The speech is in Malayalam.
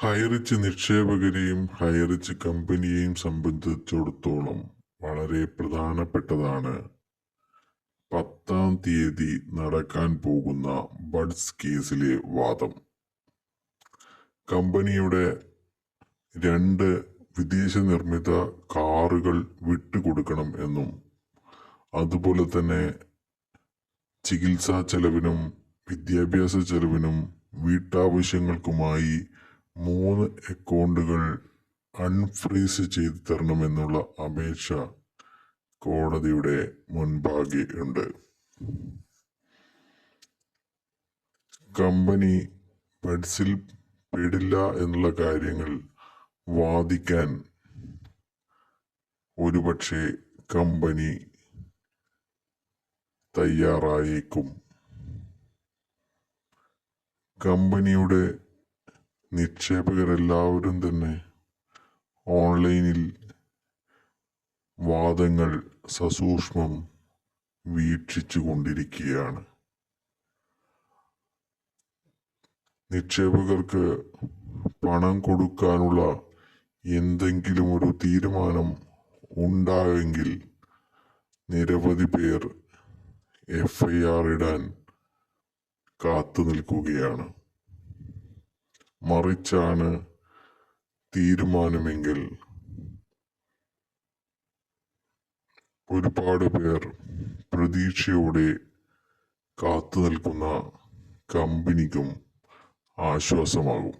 ഹൈറിച്ച് നിക്ഷേപകരെയും ഹൈറിച്ച് കമ്പനിയെയും സംബന്ധിച്ചിടത്തോളം വളരെ പ്രധാനപ്പെട്ടതാണ്. പത്താം തീയതി നടക്കാൻ പോകുന്ന ബഡ്സ് കേസിലെ വാദം. കമ്പനിയുടെ രണ്ട് വിദേശ നിർമ്മിത കാറുകൾ വിട്ടുകൊടുക്കണം എന്നും അതുപോലെ തന്നെ ചികിത്സാ ചെലവിനും വിദ്യാഭ്യാസ ചെലവിനും വീട്ടാവശ്യങ്ങൾക്കുമായി മൂന്ന് അക്കൗണ്ടുകൾ അൺഫ്രീസ് ചെയ്തു തരണമെന്നുള്ള അപേക്ഷ കോടതിയുടെ മുൻപാകെ ഉണ്ട്. കമ്പനി ബഡ്സിൽ പെടില്ല എന്നുള്ള കാര്യങ്ങൾ വാദിക്കാൻ ഒരുപക്ഷെ കമ്പനി തയ്യാറായേക്കും. കമ്പനിയുടെ നിക്ഷേപകരെല്ലാവരും തന്നെ ഓൺലൈനിൽ വാദങ്ങൾ സസൂക്ഷ്മം വീക്ഷിച്ചു കൊണ്ടിരിക്കുകയാണ് നിക്ഷേപകർക്ക് പണം കൊടുക്കാനുള്ള എന്തെങ്കിലും ഒരു തീരുമാനം ഉണ്ടായെങ്കിൽ നിരവധി പേർ എഫ് ഐ ആർ ഇടാൻ കാത്തു നിൽക്കുകയാണ് മറിച്ചാണ് തീരുമാനമെങ്കിൽ. ഒരുപാട് പേർ പ്രതീക്ഷയോടെ കാത്തു നിൽക്കുന്ന കമ്പനിക്കും ആശ്വാസമാകും.